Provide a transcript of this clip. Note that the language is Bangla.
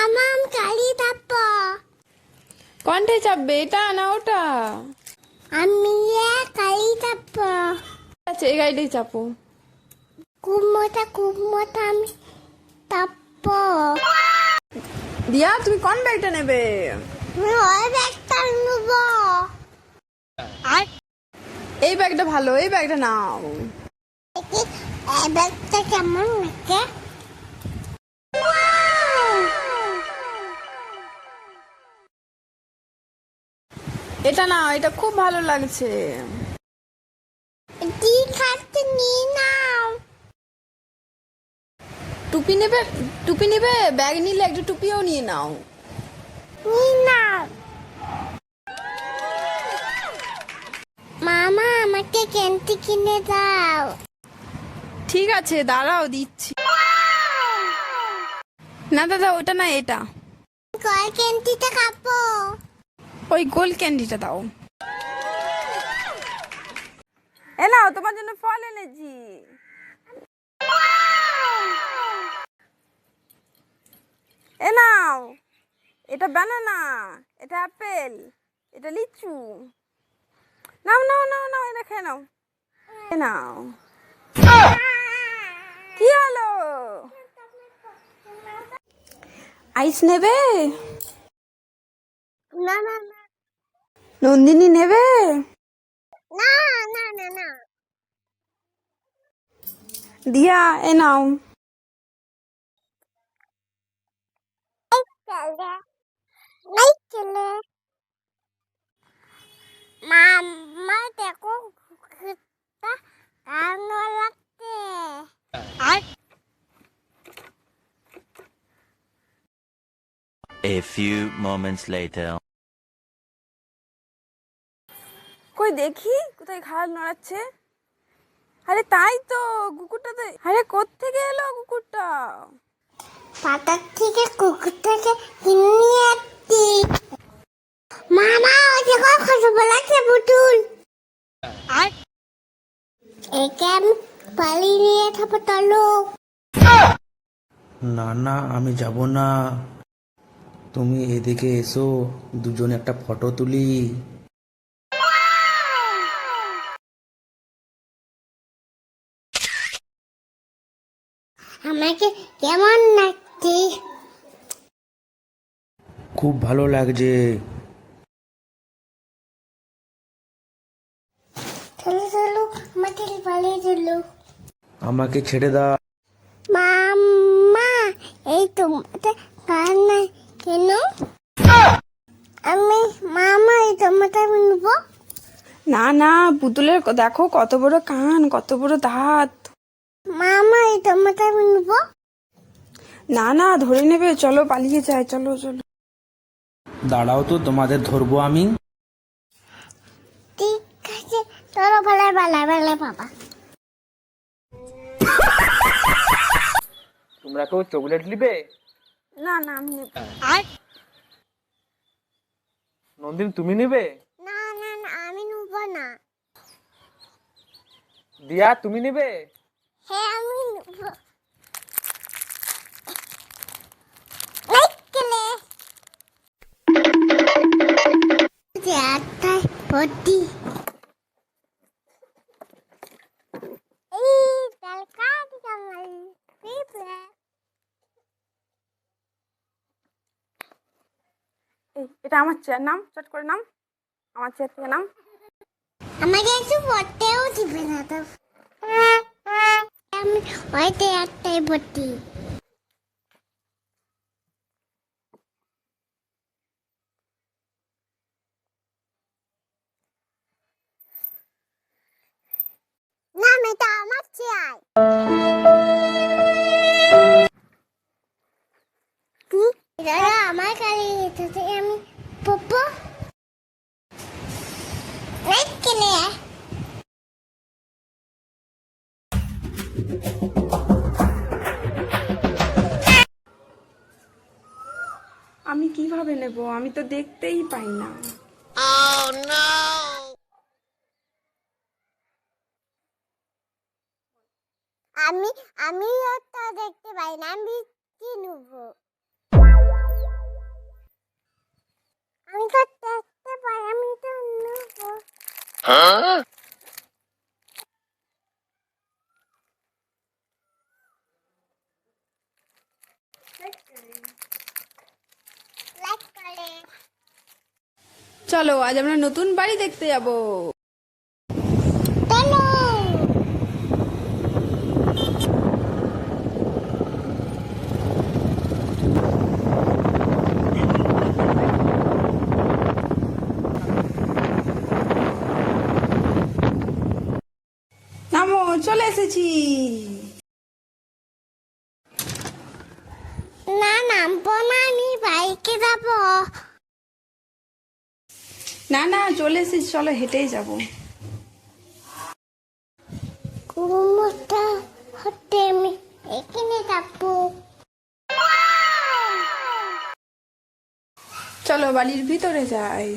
মামাম কালি তাপ্প। কণ্ঠে চাপবে এটা না ওটা? আমি এ কালি তাপ্প। আচ্ছা এই গাড়িটাই চাপো। কুমোটা কুমোটা আমি তাপ্প। দিয়া তুমি কোন ব্যাগটা নেবে? আমি ওই ব্যাগটা নেব। আর? এই ব্যাগটা ভালো এই ব্যাগটা নাও। এই ব্যাগটা কেমন নাকি এটা নাও এটা খুব ভালো লাগছে। টুপি নেবে? টুপি নেবে? ব্যাগ নিলে একটা টুপিও নিয়ে নাও। মামা আমাকে ক্যান্টি কিনে দাও। ঠিক আছে দাঁড়াও দিচ্ছি। না দাদা ওটা না এটা। কয় ক্যান্টিটা খাব? ওই গোল ক্যান্ডিটা দাও। এ নাও তোমার জন্য ফল এনেছি। এ নাও এটা বানানা এটা আপেল এটা লিচু। নাও নাও নাও নাও এটা খেয়ে নাও। এ নাও। কি হলো? আইস নেবে? না না না। নন্দিনী নেবে না না না না দিয়া এ নাও চলে নাই চলে মামা দেখো কুকুরটা কানো লাগছে আর A few moments later. কই দেখি কোথায় ঘাড় নড়াচ্ছে? আরে তাই তো কুকুরটা তো আরে কোত্থেকে এলো কুকুরটা? পাতার থেকে কুকুরটাকে কিনে একটি মামা ওই দেখো কত বড় একটা পুতুল। আর একে আমি পালিয়ে নিয়ে থাকব চলো না না আমি যাব না। তুমি এদিকে এসো দুজনে একটা ফটো তুলি। আমাকে কেমন লাগছে? খুব ভালো লাগছে। চলো চলো আমাকে পালিয়ে চলো। আমাকে ছেড়ে দাও মাম্মা এই কার নাই কেন? আমি মামা এই তোমাটা নেব না না পুতুলের দেখো কত বড় কান কত বড় দাঁত। মামা নেব? না না ধরে নেবে। চলো পালিয়ে যায় চলো চলো। দাঁড়াও তো তোমাদের ধরবো আমি। ঠিক আছে চলো ভালো ভালো ভালো বাবা। তোমরা কেউ চকলেট নিবে? না না আমি নেব। নন্দিন তুমি নিবে? না না না আমি নেব না। দিয়া তুমি নিবে? হ্যাঁ আমি এই এটা আমার চেয়ার নাম, চট করে নাম। আমার চেয়ার থেকে নাম। আমাকে একটু পড়তেও দিবে না তো। আমি ওইতে একটাই ভর্তি। না মেয়েটা আমার চেয়ার। দাদা আমার কাছে আমি পপ্পো আমি কীভাবে নেব? আমি তো দেখতেই পাই না। oh, আমি আমি তো দেখতে পাই না। আমি কি নেব? আমি তো দেখতে পাই আমি তো নেব। হ্যাঁ চলো আজ আমরা নতুন বাড়ি দেখতে যাব। নামো চলে এসেছি। না নামবো না আমি বাইকে যাব। না না চলে এসেছি চলো হেঁটেই যাব। কুমোরটা হতে আমি এখানে যাব চলো বাড়ির ভিতরে যাই।